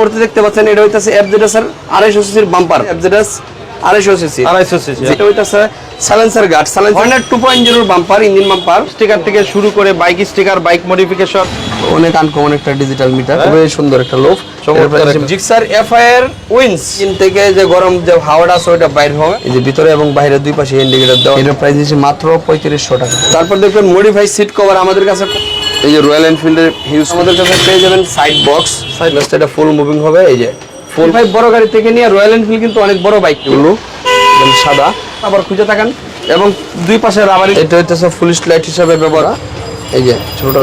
মুহূর্তে দেখতে পাচ্ছেন এটা হইতেছে এফজেডাস এর আড়াইশো সিসির বাম্পার এফজেডএস আড়াইশো সিসি আড়াইশো সিসি এটা হইতাছে silencer guard silencer two point জিরোর বাম্পার ইঞ্জিন বাম্পার স্টিকার থেকে শুরু করে বাইক স্টিকার বাইক মডিফিকেশন অনেক আনকমন একটা ডিজিটাল মিটার খুবই সুন্দর একটা লোভ জিক্সার এফআইআর উইন্স ইন থেকে যে গরম যে হাওয়াটা আছে ওইটা বাইরে হবে। এই যে ভিতরে এবং বাইরে দুই পাশে ইন্ডিকেটর দেওয়া। এটার প্রাইস হচ্ছে মাত্র পঁয়ত্রিশশো টাকা। তারপর দেখবেন মডিফাই সিট কভার আমাদের কাছে। এই যে রয়্যাল এনফিল্ডের হিউজ আমাদের কাছে পেয়ে যাবেন সাইড বক্স সাইড বক্সটা এটা ফুল মুভিং হবে। এই যে ফুল। ভাই বড় গাড়ি থেকে নিয়ে রয়্যাল এনফিল্ড কিন্তু অনেক বড় বাইক এগুলো সাদা। আবার খুঁজে থাকেন এবং দুই পাশে রাবার। এটা হচ্ছে ফুল লাইট হিসাবে ব্যবহার। এই যে ছোট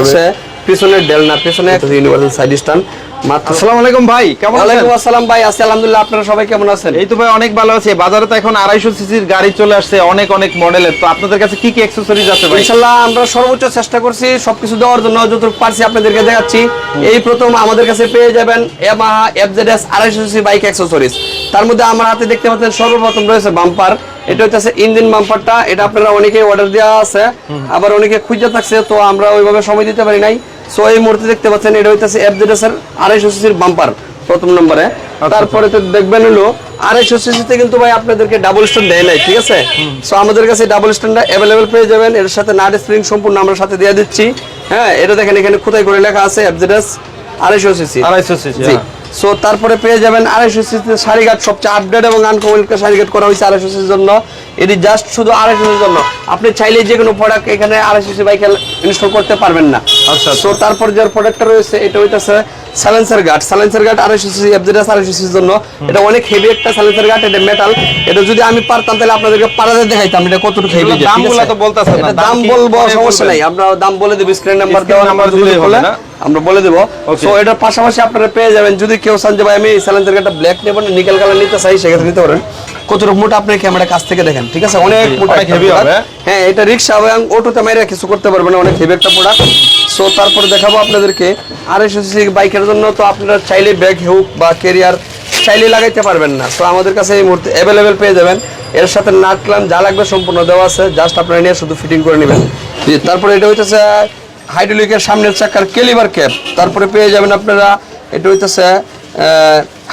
হচ্ছে পিছনের ডেলনা পিছনে ইউনিভার্সাল সাইড স্ট্যান্ড মাত্র আসসালামু আলাইকুম ভাই কেমন আছেন? আসসালাম ভাই আছি আলহামদুলিল্লাহ আপনারা সবাই কেমন আছেন? এই তো ভাই অনেক ভালো আছে। বাজারে তো এখন আড়াইশো সিসির গাড়ি চলে আসছে অনেক অনেক মডেলের তো আপনাদের কাছে কি কি অ্যাক্সেসরিজ আছে ভাই? ইনশাল্লাহ আমরা সর্বোচ্চ চেষ্টা করছি সবকিছু দেওয়ার জন্য যতটুকু পারছি আপনাদেরকে দেখাচ্ছি। এই প্রথম আমাদের কাছে পেয়ে যাবেন ইয়ামাহা এফজেডএস আড়াইশো সিসি বাইক অ্যাক্সেসরিজ তার মধ্যে আমার হাতে দেখতে পাচ্ছেন সর্বপ্রথম রয়েছে বাম্পার এটা হচ্ছে ইঞ্জিন বাম্পারটা এটা আপনারা অনেকে অর্ডার দেওয়া আছে। আবার অনেকে খুঁজে থাকছে তো আমরা ওইভাবে সময় দিতে পারি নাই। সো এই মুহূর্তে দেখতে পাচ্ছেন এটা হইতেছে এফ এর আড়াইশো সিসির বাম্পার প্রথম নম্বরে। তারপরে তো দেখবেন হলো আড়াইশো সিসিতে কিন্তু ভাই আপনাদেরকে ডাবল স্ট্যান্ড দেয় নাই ঠিক আছে? সো আমাদের কাছে ডাবল স্ট্যান্ডটা অ্যাভেলেবেল পেয়ে যাবেন। এর সাথে নাট স্প্রিং সম্পূর্ণ আমরা সাথে দিয়ে দিচ্ছি। হ্যাঁ এটা দেখেন এখানে কোথায় করে লেখা আছে আড়াইশো সিসি। আড়াইশো সিসি সো তারপরে পেয়ে যাবেন আড়াইশো সিসিতে শাড়িঘাট সবচেয়ে আপডেট এবং আনকমন শাড়িঘাট করা হয়েছে আড়াইশো সিসির জন্য। এটি জাস্ট শুধু আড়াইশো সিসির জন্য। আপনি চাইলে যে কোনো প্রোডাক্ট এখানে আড়াইশো সিসি বাইকে ইনস্টল করতে পারবেন না। আচ্ছা, সো তারপর যে প্রোডাক্টটা রয়েছে এটা হইতাছে সাইলেন্সার গার্ড সাইলেন্সার গার্ড আড়াইশো সিসি এফজেডএস আড়াইশো সিসির জন্য। এটা অনেক হেভি একটা সাইলেন্সার গার্ড এটা মেটাল এটা যদি আমি পারতাম তাহলে আপনাদেরকে পারাতে দেখাইতাম এটা কতটুকু হেভি দামগুলো তো বলতেছেন না, দাম বলব সমস্যা নাই। আমরা দাম বলে দেবো স্ক্রিন নাম্বার দেওয়া নাম্বার দিলেই হবে না? আমরা বলে দেবো. সো এটার পাশাপাশি আপনারা পেয়ে যাবেন যদি কেউ চান যে ভাই আমি স্যালেন্সার একটা ব্ল্যাক নেবেন নিকেল কালার নিতে চাই সেক্ষেত্রে নিতে পারেন। কতটুকু মোটা আপনি ক্যামেরা কাছ থেকে দেখেন ঠিক আছে? অনেক মোটা product। হবে। হ্যাঁ। এটা রিক্সা এবং অটোতে মেরে কিছু করতে পারবেন না, অনেক হেভি একটা প্রোডাক্ট সো তারপরে দেখাবো আপনাদেরকে আড়াইশো সিসি বাইকের জন্য তো আপনারা চাইলে ব্যাগ হোক বা কেরিয়ার চাইলে লাগাইতে পারবেন না। সো আমাদের কাছে এই মুহূর্তে অ্যাভেলেবেল পেয়ে যাবেন। এর সাথে নাট ক্লাম যা লাগবে সম্পূর্ণ দেওয়া আছে জাস্ট আপনারা নিয়ে শুধু ফিটিং করে নেবেন। তারপরে এটা হইতেছে হাইড্রোলিকের সামনের চাকার কেলিভার ক্যাপ তারপরে পেয়ে যাবেন আপনারা এটা হইতেছে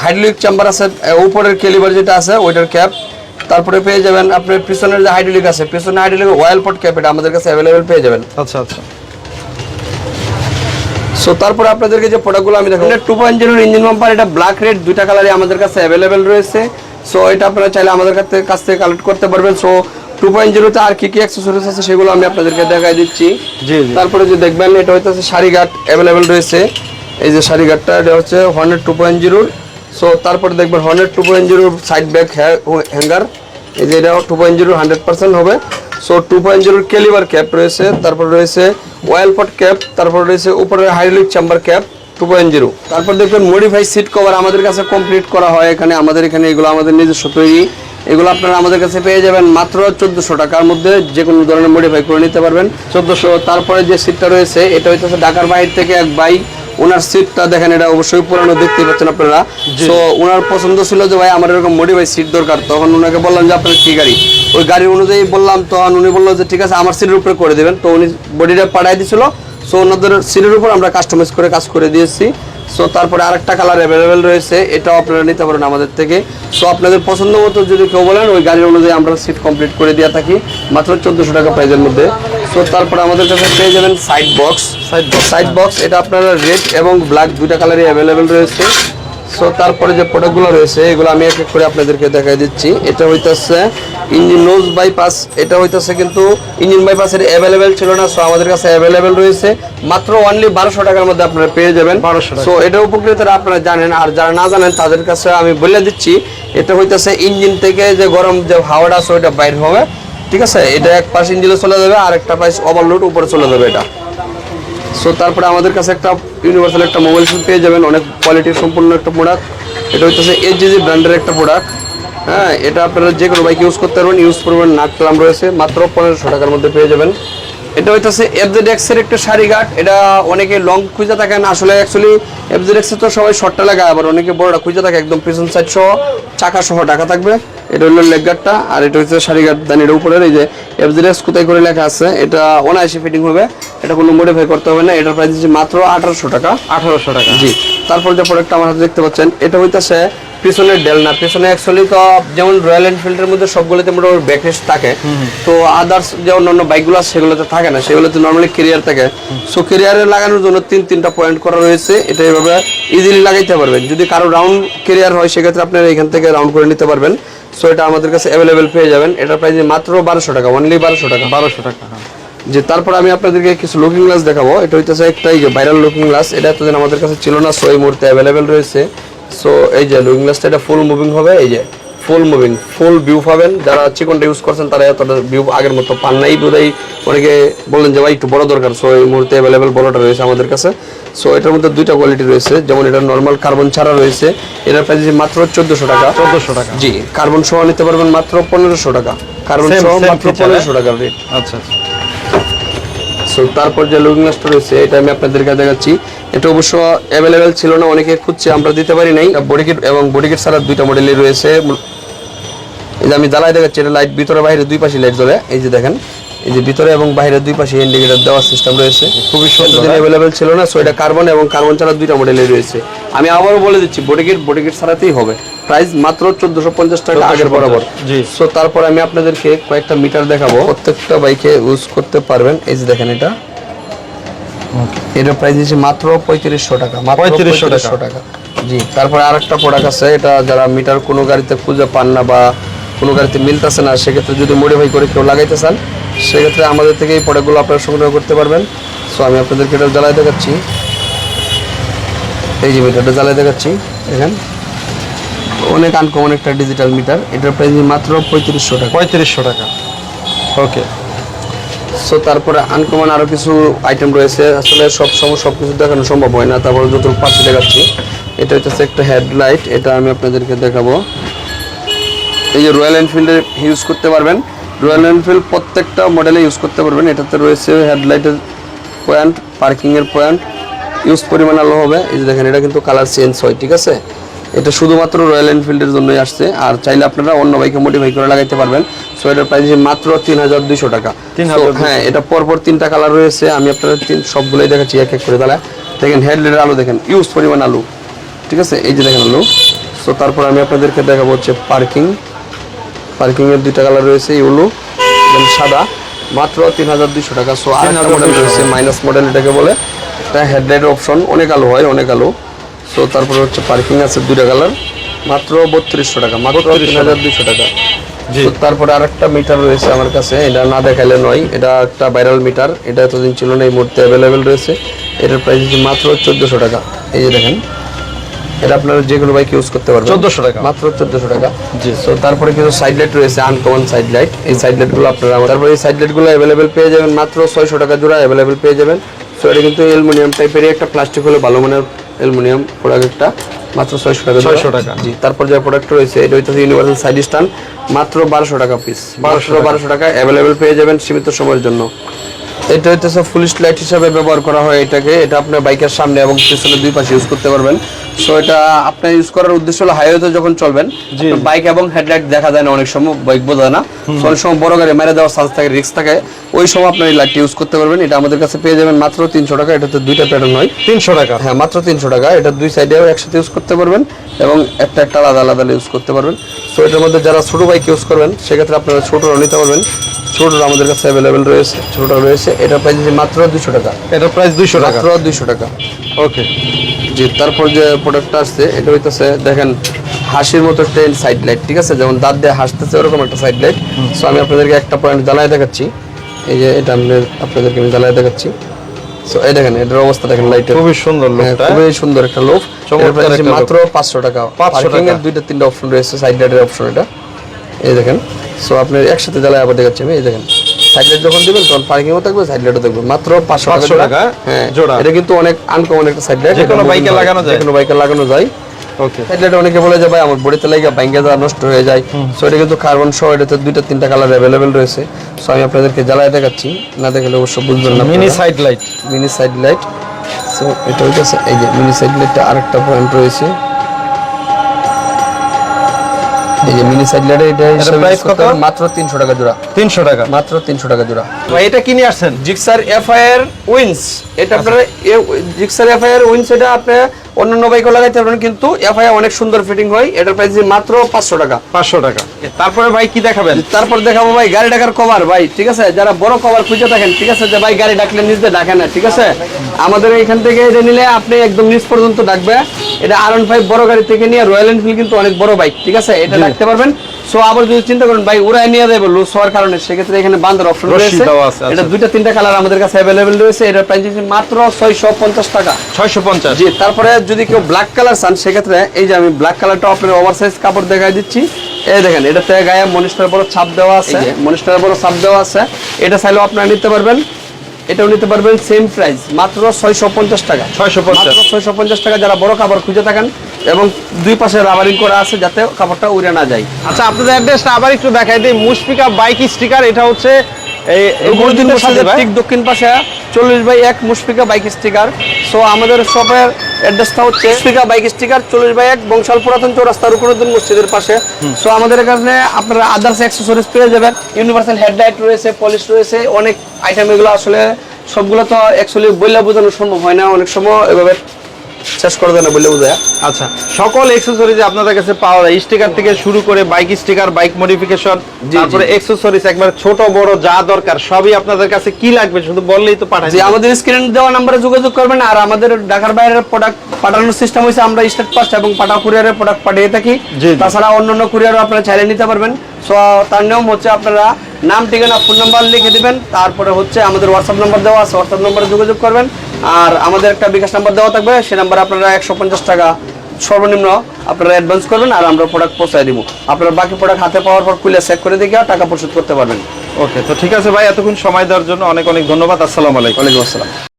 হাইড্রোলিক চেম্বার আছে উপরের কেলিভার যেটা আছে ওইটার ক্যাপ তারপরে পেয়ে যাবেন আপনার পিছনের যে হাইড্রোলিক আছে পিছনে হাইড্রোলিক অয়েল পট ক্যাপ এটা আমাদের কাছে অ্যাভেলেবেল পেয়ে যাবেন। আচ্ছা আচ্ছা। সো তারপরে আপনাদেরকে যে প্রোডাক্টগুলো আমি দেখাবো। টু পয়েন্ট জিরোর ইঞ্জিন বাম্পার এটা ব্ল্যাক রেড দুইটা কালারই আমাদের কাছে অ্যাভেলেবেল রয়েছে। সো এটা আপনারা চাইলে আমাদের কাছ থেকে কাছ থেকে কালেক্ট করতে পারবেন। সো টু পয়েন্ট জিরোতে আর কি কি অ্যাক্সেসরিজ আছে সেগুলো আমি আপনাদেরকে দেখাই দিচ্ছি। তারপরে যে দেখবেন এটা হচ্ছে শাড়িঘাট অ্যাভেলেবেল রয়েছে। এই যে শাড়িঘাটটা এটা হচ্ছে হর্নেট টু পয়েন্ট জিরোর সো তারপরে দেখবেন হর্নেট টু পয়েন্ট জিরোর সাইড ব্যাগ হ্যাঙ্গার এই যে এটা two point zero hundred percent হবে। সো টু পয়েন্ট জিরোর কেলিভার ক্যাপ রয়েছে। তারপর রয়েছে অয়েল পট ক্যাপ তারপর রয়েছে উপরে hydraulic chamber cap two point zero তারপর দেখবেন মডিফাই সিট কভার আমাদের কাছে কমপ্লিট করা হয় এখানে। আমাদের এখানে এগুলো আমাদের নিজস্ব তৈরি। এগুলো আপনারা আমাদের কাছে পেয়ে যাবেন মাত্র চোদ্দশো টাকার মধ্যে যে কোনো ধরনের মডিফাই করে নিতে পারবেন। চোদ্দশো তারপরে যে সিটটা রয়েছে এটা হইতেছে ঢাকার বাইরে থেকে এক ভাই ওনার সিটটা দেখেন এটা অবশ্যই পুরানো দেখতে পাচ্ছেন আপনারা। তো ওনার পছন্দ ছিল যে ভাই আমার এরকম মডিফাই সিট দরকার তখন ওনাকে বললাম যে আপনার কি গাড়ি? ওই গাড়ি অনুযায়ী বললাম তখন উনি বলল যে ঠিক আছে আমার সিটের উপরে করে দেবেন। তো উনি বডিটা পাঠাই দিছিল। সো ওনাদের সিটের উপর আমরা কাস্টমাইজ করে কাজ করে দিয়েছি। সো তারপরে আরেকটা কালার অ্যাভেলেবেল রয়েছে এটাও আপনারা নিতে পারেন আমাদের থেকে। সো আপনাদের পছন্দ মতো যদি কেউ বলেন ওই গাড়ির অনুযায়ী আমরা সিট কমপ্লিট করে দিয়ে থাকি মাত্র চোদ্দোশো টাকা প্রাইজের মধ্যে। সো তারপরে আমাদের কাছে পেয়ে যাবেন side box side box side box এটা আপনারা রেড এবং ব্ল্যাক দুইটা কালারই অ্যাভেলেবেল রয়েছে। সো তারপরে যে প্রোডাক্টগুলো রয়েছে এগুলো আমি এক এক করে আপনাদেরকে দেখাই দিচ্ছি। এটা হইতেছে ইঞ্জিন নোজ বাইপাস এটা হইতেছে কিন্তু ইঞ্জিন বাইপাসের অ্যাভেলেবেল ছিল না সো আমাদের কাছে অ্যাভেলেবেল রয়েছে। মাত্র অনলি বারোশো টাকার মধ্যে আপনারা পেয়ে যাবেন। 1200 টাকা। সো এটা উপকৃতরা আপনারা জানেন আর যারা না জানেন তাদের কাছে আমি বলে দিচ্ছি এটা হইতেছে ইঞ্জিন থেকে যে গরম যে হাওয়াটা আছে ওইটা বাইর হবে। ঠিক আছে? এটা এক পাশ ইঞ্জিনে চলে যাবে আর একটা পাশ ওভারলোড উপরে চলে যাবে এটা। সো তারপরে আমাদের কাছে একটা ইউনিভার্সাল একটা মোবাইল ফোন পেয়ে যাবেন। অনেক কোয়ালিটির সম্পূর্ণ একটা প্রোডাক্ট এটা হচ্ছে এইচজিজি ব্র্যান্ডের একটা প্রোডাক্ট হ্যাঁ এটা আপনারা যে কোনো বাইক ইউজ করতে পারবেন ইউজ করবেন নাট ক্লাম রয়েছে, মাত্র পনেরোশো টাকার মধ্যে পেয়ে যাবেন। এটা হইতাছে এফজেড এক্সের একটা শাড়ি গাট এটা অনেকে লং খুঁজে থাকেন, আসলে অ্যাকচুয়ালি এফজেড এক্স তো সবাই শর্টটা লাগায়, আবার অনেকে বড়টা খুঁজে থাকে, একদম পিছন সাইড সহ চাকা সহ ঢাকা থাকবে। এটা হলো লেগ গার্ডটা আর এটা হচ্ছে দেন এটা উপরের এই যে এফজেড এক্স কোথায় করে লেখা আছে এটা অনায়াসে ফিটিং হবে এটা কোনো মডিফাই করতে হবে না এটার প্রাইস হচ্ছে মাত্র আঠারোশো টাকা। আঠারোশো টাকা। জি তারপর যে প্রোডাক্ট আমার হাতে দেখতে পাচ্ছেন এটা হইতাছে পিছনের ডেল না পিছনে অ্যাকচুয়ালি তো যেমন রয়্যাল এনফিল্ডের মধ্যে সবগুলোতে মোটামুটি ব্যাকরেস্ট থাকে তো আদার্স যে অন্যান্য বাইকগুলো আছে সেগুলোতে থাকে না সেগুলোতে নর্মালি কেরিয়ার থাকে। সো কেরিয়ারে লাগানোর জন্য তিন তিনটা পয়েন্ট করা রয়েছে এটা এভাবে ইজিলি লাগাইতে পারবেন। যদি কারও রাউন্ড কেরিয়ার হয় সেক্ষেত্রে আপনারা এখান থেকে রাউন্ড করে নিতে পারবেন। সো এটা আমাদের কাছে অ্যাভেলেবেল পেয়ে যাবেন। এটার প্রাইস মাত্র বারোশো টাকা অনলি বারোশো টাকা। বারোশো টাকা হ্যাঁ। যে তারপর আমি আপনাদেরকে কিছু লুকিং গ্লাস দেখাবো। এটা হইতেছে একটা এই যে ভাইরাল লুকিং গ্লাস এটা এতদিন আমাদের কাছে ছিল না সো এই মুহূর্তে অ্যাভেলেবেল রয়েছে। সো এই যে লুকিং গ্লাসটা এটা ফুল মুভিং হবে। এই যে ফুল মুভিং ফুল ভিউ পাবেন। যারা চিকনটা ইউজ করছেন তারা এতটা ভিউ আগের মতো পান নাই। বোধহয় অনেকে বললেন যে ভাই একটু বড় দরকার। সো এই মুহূর্তে অ্যাভেলেবেল বড়টা রয়েছে আমাদের কাছে। সো এটার মধ্যে দুইটা কোয়ালিটি রয়েছে। যেমন এটা নর্মাল কার্বন ছাড়া রয়েছে। এটার প্রাইস মাত্র চোদ্দশো টাকা। চোদ্দশো টাকা। জি কার্বন সহ নিতে পারবেন মাত্র পনেরোশো টাকা। কার্বন সহ মাত্র পনেরোশো টাকা রেট আচ্ছা আচ্ছা। সো তারপর যে লুকিং গ্লাসটা রয়েছে এটা আমি আপনাদেরকে দেখাচ্ছি। এটা অবশ্য অ্যাভেলেবেল ছিল না অনেকে খুঁজছে আমরা দিতে পারি নাই। বডি কিট এবং বডি কিট ছাড়া দুইটা মডেলই রয়েছে। এই যে আমি জ্বালাই দেখাচ্ছি এটা লাইট ভিতরে বাইরে দুই পাশে লাইট জ্বলে। এই যে দেখেন এই যে ভিতরে এবং বাইরে দুই পাশে ইন্ডিকেটর দেওয়ার সিস্টেম রয়েছে। খুবই সুন্দর? অ্যাভেলেবেল ছিল না সো এটা কার্বন এবং কার্বন ছাড়া দুইটা মডেলই রয়েছে। আমি আবারও বলে দিচ্ছি বডি কিট বডি কিট ছাড়াতেই হবে। প্রাইস মাত্র চোদ্দশো পঞ্চাশ টাকা আগের বরাবর। জি। সো তারপর আমি আপনাদেরকে কয়েকটা মিটার দেখাবো। প্রত্যেকটা বাইকে ইউজ করতে পারবেন। এই যে দেখেন এটা। এটার প্রাইস দিচ্ছে মাত্র পঁয়ত্রিশশো টাকা মাত্র 3500 টাকা। জি তারপরে আরেকটা প্রোডাক্ট আছে। এটা যারা মিটার কোনো গাড়িতে খুঁজে পান না বা কোনো গাড়িতে মিলতেছে না সেক্ষেত্রে যদি মডিফাই করে কেউ লাগাইতে চান সেক্ষেত্রে আমাদের থেকে এই প্রোডাক্টগুলো আপনারা সংগ্রহ করতে পারবেন। সো আমি আপনাদেরকে এটা জ্বালাই দেখাচ্ছি। এই যে মিটারটা জ্বালাই দেখাচ্ছি। দেখেন। অনেক আনকমন একটা ডিজিটাল মিটার এটার প্রাইস মাত্র পঁয়ত্রিশশো টাকা। পঁয়ত্রিশশো টাকা। ওকে সো তারপরে আনকমন আরও কিছু আইটেম রয়েছে। আসলে সব সময় সব কিছু দেখানো সম্ভব হয় না। তারপরে যত পাচ্ছি দেখাচ্ছি। এটা হচ্ছে একটা হেডলাইট এটা আমি আপনাদেরকে দেখাবো। এই যে রয়্যাল এনফিল্ডে ইউজ করতে পারবেন। রয়্যাল এনফিল্ড প্রত্যেকটা মডেলে ইউজ করতে পারবেন। এটাতে রয়েছে হেডলাইটের পয়েন্ট পার্কিংয়ের পয়েন্ট ইউজ পরিমাণ আলো হবে। এই যে দেখেন এটা কিন্তু কালার চেঞ্জ হয় ঠিক আছে? এটা শুধুমাত্র রয়্যাল এনফিল্ডের জন্যই আসছে। আর চাইলে আপনারা অন্য বাইকে মডিফাই করে লাগাইতে পারবেন। সো এটার প্রাইস মাত্র তিন হাজার দুইশো টাকা। 3200 So, হ্যাঁ এটা পরপর তিনটা কালার রয়েছে। আমি আপনারা তিন সবগুলোই দেখাচ্ছি এক এক করে তাহলে। দেখেন হেডলাইটের আলো দেখেন ইউজ পরিমাণ আলু। ঠিক আছে? এই যে দেখেন আলু। সো তারপর আমি আপনাদেরকে দেখাবো হচ্ছে পার্কিং পার্কিং এর দুইটা কালার রয়েছে ইউলো সাদা। মাত্র তিন হাজার দুইশো টাকা। সো আর মডেল রয়েছে মাইনাস মডেল এটাকে বলে। এটা হেডলাইটের অপশন অনেক আলো হয় অনেক আলো। সো তারপরে হচ্ছে পার্কিং আছে দুইটা কালার মাত্র বত্রিশশো টাকা মাত্র তিন হাজার দুইশো টাকা। তো তারপরে আরেকটা মিটার রয়েছে আমার কাছে এটা না দেখাইলে নয় এটা একটা ভাইরাল মিটার এটা এতদিন ছিল না এই মুহূর্তে অ্যাভেলেবেল রয়েছে। এটার প্রাইস হচ্ছে মাত্র চোদ্দোশো টাকা। এই যে দেখেন এটা আপনারা যে কোনো বাইক ইউজ করতে পারবেন। 1400 টাকা। মাত্র চোদ্দোশো টাকা। জি। তো তারপরে কিছু সাইড লাইট রয়েছে আনকমন সাইড লাইট এই সাইড লাইটগুলো আপনারা তারপরে এই সাইড লাইটগুলো অ্যাভেলেবেল পেয়ে যাবেন মাত্র ছয়শো টাকা জোড়া অ্যাভেলেবেল পেয়ে যাবেন। সো এটা কিন্তু অ্যালুমিনিয়াম টাইপের একটা প্লাস্টিক হলে ভালো মানের অ্যালুমিনিয়াম প্রোডাক্ট একটা মাত্র ছয়শো টাকা ছয়শো টাকা। জি তারপর যে প্রোডাক্ট রয়েছে এটা হচ্ছে ইউনিভার্সাল সাইড স্ট্যান্ড মাত্র বারোশো টাকা পিস বারোশো বারোশো টাকা অ্যাভেলেবেল পেয়ে যাবেন সীমিত সময়ের জন্য। এটা হচ্ছে ফুল লাইট হিসাবে ব্যবহার করা হয় এটাকে। এটা আপনার বাইকের সামনে এবং পিছনে দুই পাশে ইউজ করতে পারবেন। সো এটা আপনার ইউজ করার উদ্দেশ্য হলো হাইওয়েতে যখন চলবেন বাইক এবং হেডলাইট দেখা যায় না অনেক সময় বাইক বোঝা না। অনেক সময় বড় গাড়ি মেরে দেওয়ার চান্স থাকে রিস্ক থাকে। ওই সময় আপনি এই লাইটটি ইউজ করতে পারবেন। এটা আমাদের কাছে পেয়ে যাবেন মাত্র তিনশো টাকা। এটাতে দুইটা প্যাটার্ন হয়। তিনশো টাকা? হ্যাঁ মাত্র তিনশো টাকা। এটা দুই সাইডে একসাথে ইউজ করতে পারবেন এবং একটা একটা আলাদা আলাদা ইউজ করতে পারবেন। সো এটার মধ্যে যারা ছোটো বাইক ইউজ করবেন সেক্ষেত্রে আপনারা ছোটোটা নিতে পারবেন। ছোটোটা আমাদের কাছে অ্যাভেলেবেল রয়েছে ছোটোটা রয়েছে এটা প্রাইস মাত্র দুশো টাকা। এটার প্রাইস দুইশো টাকা। মাত্র দুইশো টাকা। ওকে জি তারপর যে প্রোডাক্টটা আসছে এটা হইতেছে দেখেন হাসির মতো ট্রেন সাইড লাইট ঠিক আছে? যেমন দাঁত দিয়ে হাসতেছে ওরকম একটা সাইড লাইট সো আমি আপনাদেরকে একটা পয়েন্ট জ্বালায় দেখাচ্ছি। এই যে এটা আমি আপনাদেরকে আমি জ্বালায় দেখাচ্ছি। সো এই দেখেন এটার অবস্থা দেখেন লাইটের খুবই সুন্দর হ্যাঁ, লোকটা খুবই সুন্দর একটা লোক মাত্র পাঁচশো টাকা। 500 পার্কিং এর দুইটা তিনটা অপশন রয়েছে সাইড লাইটের অপশন এটা। এই দেখেন। সো আপনি একসাথে জ্বালায় আবার দেখাচ্ছি আমি এই দেখেন। সাইড লাইট যখন দিবেন তখন পার্কিংও থাকবে সাইড লাইটও থাকবে। মাত্র পাঁচশো 500 টাকা হ্যাঁ জোড়া। এটা কিন্তু অনেক আনকমন একটা সাইড লাইট যে কোনো বাইকে লাগানো যায়। কোনো বাইকে লাগানো যায়। ওকে অনেকে বলে যে ভাই আমার বডিতে লাগে ব্যাঙ্গে দেওয়া নষ্ট হয়ে যায়। সো এটা কিন্তু কার্বন সহ এটাতে দুইটা তিনটা কালার অ্যাভেলেবেল রয়েছে। সো আমি আপনাদেরকে জ্বালায় দেখাচ্ছি। না দেখলে অবশ্য বুঝবেন না mini side light mini side light so এটা হইতেছে এই যে মিনি সাইড লাইটটা আরেকটা পয়েন্ট রয়েছে। এই যে মিনি সাইডলারে এটা কত? মাত্র তিনশো টাকা জোড়া। তিনশো টাকা। মাত্র তিনশো টাকা জোড়া। ভাই এটা কিনে আসছেন? জিক্সার এফআইআর উইন্স এটা আপনার জিক্সার এফআইআর উইন্স এটা আপনি অন্যান্য বাইকও লাগাইতে পারবেন কিন্তু এফআইআর অনেক সুন্দর ফিটিং হয়। এটার প্রাইস মাত্র পাঁচশো টাকা। পাঁচশো টাকা। তারপরে ভাই কি দেখাবেন? তারপর দেখাবো ভাই গাড়ি ডাকার কভার ভাই ঠিক আছে? যারা বড় কভার খুঁজে থাকেন ঠিক আছে? যে ভাই গাড়ি ডাকলে নিজে ডাকে না ঠিক আছে? আমাদের এখান থেকে এটা নিলে আপনি একদম নিচ পর্যন্ত ডাকবে। এটা আর ফাইভ বড় গাড়ি থেকে নিয়ে রয়্যাল এনফিল্ড কিন্তু অনেক বড় বাইক ঠিক আছে? এটা ডাকতে পারবেন। সো আবার যদি চিন্তা করেন ভাই উড়াই নিয়ে যাবে লুজ হওয়ার কারণে সেক্ষেত্রে এখানে বান্দার অপশন রয়েছে। এটা আচ্ছা। দুইটা তিনটা কালার আমাদের কাছে অ্যাভেলেবেল রয়েছে। এটার প্রাইস মাত্র ছয়শো পঞ্চাশ টাকা। ছয়শো পঞ্চাশ। জি তারপরে যদি কেউ ব্ল্যাক কালার চান সেক্ষেত্রে এই যে আমি ব্ল্যাক কালারটা আপনার ওভার সাইজ কাপড় দেখাই দিচ্ছি। এই দেখেন এটাতে গায়ে মনিস্টার বড় ছাপ দেওয়া আছে। মনিস্টার বড় ছাপ দেওয়া আছে। এটা চাইলেও আপনারা নিতে পারবেন। এটাও নিতে পারবেন সেম প্রাইস মাত্র ছয়শো পঞ্চাশ টাকা। ছয়শো পঞ্চাশ। ছয়শো পঞ্চাশ টাকা যারা বড় কাপড় খুঁজে থাকেন এবং দুই পাশে রাবারিং করা আছে যাতে কাপড়টা উড়ে না যায়। আচ্ছা আপনাদের অ্যাড্রেসটা আবার একটু দেখাই দিই। মুশফিকা বাইক স্টিকার এটা হচ্ছে এই ঠিক দক্ষিণ পাশে। চল্লিশ বাই এক মুশফিকা বাইক স্টিকার সো আমাদের শপের অ্যাড্রেসটা হচ্ছে মুশফিকা বাইক স্টিকার চল্লিশ বাই এক বংশাল পুরাতন চৌরাস্তা রুকুনুদ্দিন মসজিদের পাশে। সো আমাদের এখানে আপনারা আদার্স অ্যাক্সেসরিজ পেয়ে যাবেন। ইউনিভার্সাল হেডলাইট রয়েছে পলিশ রয়েছে অনেক আইটেম এগুলো আসলে সবগুলো তো অ্যাকচুয়ালি বইলা বোঝানো সম্ভব হয় না অনেক সময়। এভাবে শেষ করে দেয় না বললে বোঝায়। আচ্ছা সকল এক্সেসরিজ আপনাদের কাছে পাওয়া যায়। স্টিকার থেকে শুরু করে বাইক স্টিকার বাইক মডিফিকেশন তারপরে এক্সেসরিজ একবার ছোট বড় যা দরকার সবই আপনাদের কাছে কি লাগবে শুধু বললেই তো পাঠাই আমাদের স্ক্রিনে দেওয়া নাম্বারে যোগাযোগ করবেন আর আমাদের ঢাকার বাইরের প্রোডাক্ট পাঠানোর সিস্টেম হয়েছে আমরা স্টেট ফার্স্ট এবং পাটা কুরিয়ারের প্রোডাক্ট পাঠিয়ে থাকি। তাছাড়া অন্যান্য কুরিয়ারও আপনারা চাইলে নিতে পারবেন। সো তার নিয়ম হচ্ছে আপনারা নাম ঠিকানা ফোন নাম্বার লিখে দেবেন। তারপরে হচ্ছে আমাদের হোয়াটসঅ্যাপ নাম্বার দেওয়া আছে হোয়াটসঅ্যাপ নাম্বারে যোগাযোগ করবেন। আর আমাদের একটা বিকাশ নাম্বার দেওয়া থাকবে সে নাম্বারে আপনারা একশো পঞ্চাশ টাকা সর্বনিম্ন আপনারা অ্যাডভান্স করবেন আর আমরা প্রোডাক্ট পৌঁছায় দিব। আপনারা বাকি প্রোডাক্ট হাতে পাওয়ার পর কুলে চেক করে দেখে টাকা পরিশোধ করতে পারবেন। ওকে তো ঠিক আছে ভাই এতক্ষণ সময় দেওয়ার জন্য অনেক অনেক ধন্যবাদ। আসসালামু আলাইকুম। ওয়ালাইকুম আসসালাম।